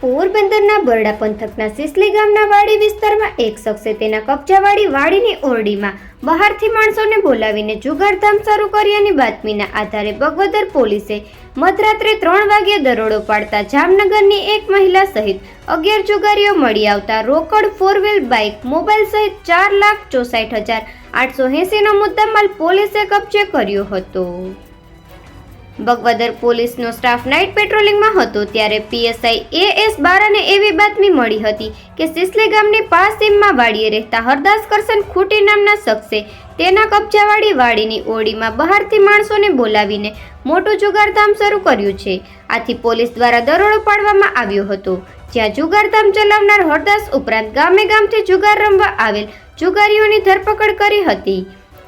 પોરબંદરના બરડા પંથકના સિસલી ગામના વાડી વિસ્તારમાં એક શખ્સે તેના કબજાવાળી વાડીની ઓરડીમાં બહારથી માણસોને બોલાવીને જુગારધામ શરૂ કર્યાની બાતમીના આધારે બગવદર પોલીસે મધરાત્રે ત્રણ વાગ્યે દરોડો પાડતા જામનગરની એક મહિલા સહિત અગિયાર જુગારીઓ મળી આવતા રોકડ ફોર વ્હીલ બાઇક મોબાઈલ સહિત ચાર લાખ ચોસાઠ હજાર આઠસો એંસીનો મુદ્દામાલ પોલીસે કબજે કર્યો હતો. બગવદર પોલીસનો સ્ટાફ નાઇટ પેટ્રોલિંગમાં હતો ત્યારે પીએસઆઈ એ એસ બારાને એવી બાતમી મળી હતી કે સિસલે ગામની પાસીમમાં વાડીએ રહેતા હરદાસ કરસન ખૂટી નામના શખ્સે તેના કબજાવાળી વાડીની ઓડીમાં બહારથી માણસોને બોલાવીને મોટું જુગારધામ શરૂ કર્યું છે. આથી પોલીસ દ્વારા દરોડો પાડવામાં આવ્યો હતો. જ્યાં જુગારધામ ચલાવનાર હરદાસ ઉપરાંત ગામે ગામથી જુગાર રમવા આવેલ જુગારીઓની ધરપકડ કરી હતી.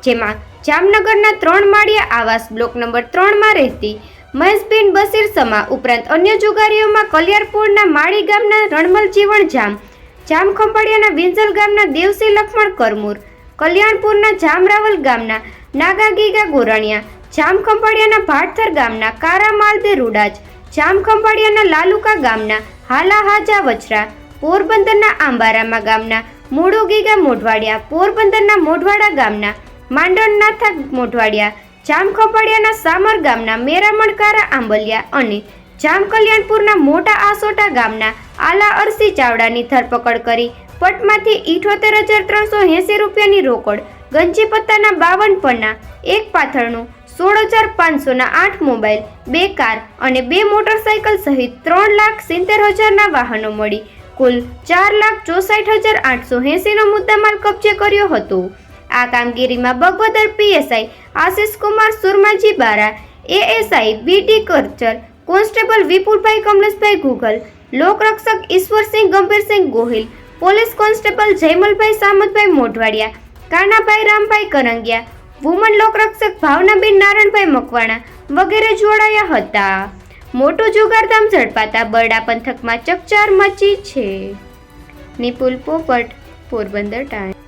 જેમાં જામનગરના ત્રણ માળિયા આવાસ બ્લોક નંબર ત્રણમાં રહેતી મહેશબેન બસીર સમા ઉપરાંત અન્ય જુગારીઓમાં કલિયારપુરના માળી ગામના રણમલ જીવણ જામ, જામખંભાળિયાના વિંઝલ ગામના દેવસી લક્ષ્મણ કરમૂર, કલ્યાણપુરના જામરાવલ ગામના નાગાગીગા ગોરણિયા, જામખંભાળિયાના ભાટથર ગામના કારા માલદે રૂડાજ, જામખંભાળિયાના લાલુકા ગામના હાલા હાજા વચરા પોરબંદરના આંબારામા ગામના મૂળો મોઢવાડિયા, પોરબંદરના મોઢવાડા ગામના માંડણનાથા, મોઢવાડિયા જામખંભાળિયાના સામર ગામના મેરામણકારા આંબલિયા અને જામકલ્યાણપુરના મોટા આસોટા ગામના આલા અરસી ચાવડાની ધરપકડ કરી. પટમાંથી ઇઠોતેર હજાર ત્રણસો એંસી રૂપિયાની રોકડ, ગંજી પત્તાના બાવન પન્ના, એક પાથળનું સોળ હજાર પાંચસોના આઠ મોબાઈલ, બે કાર અને બે મોટરસાયકલ સહિત ત્રણ લાખ સિત્તેર હજારના વાહનો મળી. કુલ ચાર લાખ ચોસાઠ હજાર આઠસો એંસીનો મુદ્દામાલ કબજે કર્યો હતો. આ કામગીરીમાં Bagvadar PSI Ashish Kumar Surmaji Bara, ASI BT Karchar, constable Vipulbhai Kamleshbhai Gugal, લોકરક્ષક Ishwarsinh Gambhirsinh Gohil, police constable Jaymalbhai Samatbhai Modhwadiya, Kanabhai Rambhai Karangiya, woman લોકરક્ષક ભાવનાબેન નારણભાઈ મકવાણા વગેરે જોડાયા હતા. મોટું જુગારધામ ઝડપાતા બરડા પંથકમાં ચકચાર મચી છે. નિપુલ પોપટ, પોરબંદર ટાઈમ